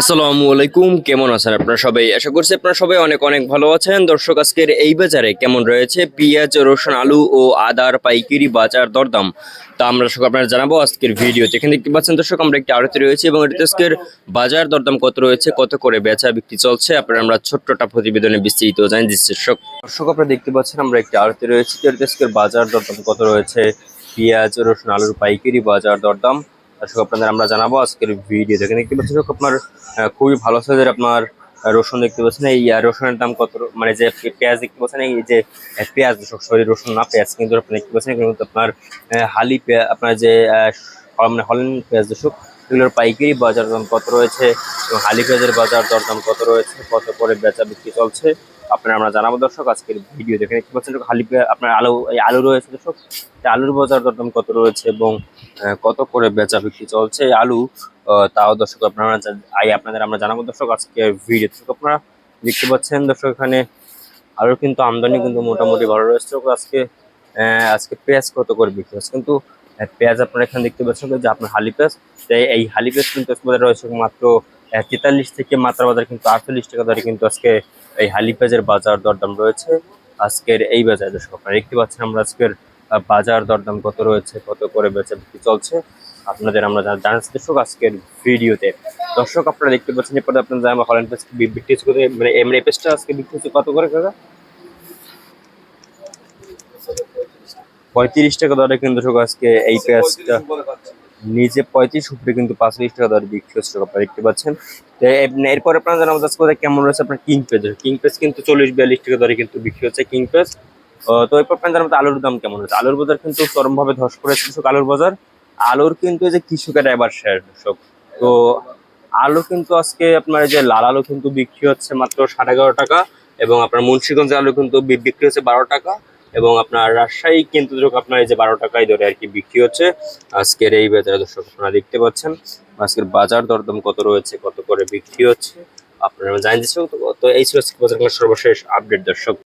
আসসালামু আলাইকুম, কেমন আছেন আপনারা সবাই? আশা করছি আপনারা সবাই অনেক অনেক ভালো আছেন। দর্শক, আজকের এই বাজারে কেমন রয়েছে? পেঁয়াজ, রসুন, আলু ও আদার পাইকারি বাজার দরদাম। তা আমরা দর্শক আপনারা জানাব আজকের ভিডিও এখানে দেখতে পাচ্ছেন দর্শক, আমরা একটি আড়তে রয়েছে এবং এটিতে আজকের বাজার দরদাম কত রয়েছে, কত করে বেচা বিক্রি চলছে? আপনারা আমরা ছোট্টটা প্রতিবেদনে বিস্তারিত জানি দিচ্ছি দর্শক। দর্শক, আপনারা দেখতে পাচ্ছেন আমরা একটি আড়তে রয়েছে। আজকের বাজার দরদাম কত রয়েছে? পেঁয়াজ, রসুন, আলুর পাইকারি বাজার দরদাম। দর্শক আপনাদের আমরা জানাব। আজকের ভিডিও দেখেন দেখতে পাচ্ছেন আপনার খুবই ভালো সাইজের আপনার রসুন দেখতে পাচ্ছেন। এই রসুনের দাম কত মানে যে পেঁয়াজ দেখতে পাচ্ছেন, এই যে পেঁয়াজ সরি, রসুন না, পেঁয়াজ কিন্তু আপনি দেখতে পাচ্ছেন কিন্তু আপনার হালি পেঁয়াজ আপনার যে মানে হলেন পেঁয়াজ দর্শক, এগুলোর পাইকারি বাজার দাম কত রয়েছে এবং হালি পেঁয়াজের বাজার দরদাম কত রয়েছে, কত করে বেচা বিক্রি চলছে আপনারা আমরা জানাব, দর্শক, আজকের ভিডিও দেখে দেখতে পাচ্ছেন পেঁয়াজ আপনার আলু, এই আলু রয়েছে, দর্শক। আলুর বাজার দরদাম কত রয়েছে এবং কত করে বেচা বিক্রি চলছে? এই আলু তাও দর্শক, আপনারা আই, আপনাদের আমরা জানাব, দর্শক, আজকের ভিডিও। দর্শক, আপনারা দেখতে পাচ্ছেন, দর্শক, এখানে আলুর কিন্তু আমদানি কিন্তু মোটামুটি ভালো রয়েছে। আজকে আজকে পেঁয়াজ কত করে বিক্রি হচ্ছে? কিন্তু পেঁয়াজ আপনারা এখানে দেখতে পাচ্ছেন যে আপনার হালি পেঁয়াজ এই হালি পেঁয়াজ কিন্তু রয়েছে মাত্র তেতাল্লিশ থেকে মাত্রা বাজার কিন্তু আটচল্লিশ টাকা দরে কিন্তু আজকে এই হালি পেঁয়াজের বাজার দরদাম রয়েছে। আজকের এই বাজারে দর্শক আপনারা দেখতে পাচ্ছেন আমরা আজকের বাজার দরদাম কত রয়েছে, কত করে বেচা বিক্রি চলছে, আপনাদের আমরা জানাচ্ছি দর্শক আজকের ভিডিওতে। দর্শক আপনারা দেখতে পাচ্ছেন, এরপরে আপনারা জানাব হলেন পেস্ট বিক্রি হচ্ছে মানে এমনি পেস্টটা আজকে বিক্রি হচ্ছে কত করে কাকা? পঁয়ত্রিশ টাকা দরে কিন্তু দর্শক আজকে এই পেঁয়াজটা নিচে পঁয়ত্রিশ, উপরে কিন্তু পাঁচত্রিশ টাকা দরে বিক্রি হচ্ছে আপনারা দেখতে পাচ্ছেন। তো এর- এরপর আপনারা জানাব আজকে কোথায় কেমন রয়েছে আপনার কিং পেজ কিং পেজ কিন্তু চল্লিশ, বিয়াল্লিশ টাকা দরে কিন্তু বিক্রি হচ্ছে কিং পেজ তো এরপর আপনারা জানাব আলুর দাম কেমন রয়েছে। আলুর বাজার কিন্তু চরমভাবে ধস করেছে কৃষক আলুর বাজার। আলুর কিন্তু এই যে কৃষকের এবার শেয়ার কৃষক। তো আলু কিন্তু আজকে আপনার যে লাল আলু কিন্তু বিক্রি হচ্ছে মাত্র সাড়ে এগারো টাকা এবং আপনার মুন্সিগঞ্জের আলু কিন্তু বিক্রি হচ্ছে বারো টাকা। এবং আপনার রাজশাহী কিন্তু দর্শক আপনার এই যে বারো টাকায় ধরে আর কি বিক্রি হচ্ছে, আজকের এই বাজারে দর্শক আপনারা দেখতে পাচ্ছেন। আজকের বাজার দরদম কত রয়েছে, কত করে বিক্রি হচ্ছে, আপনারা জানতে দিচ্ছেন তো- এই ছিল বাজার সর্বশেষ আপডেট দর্শক।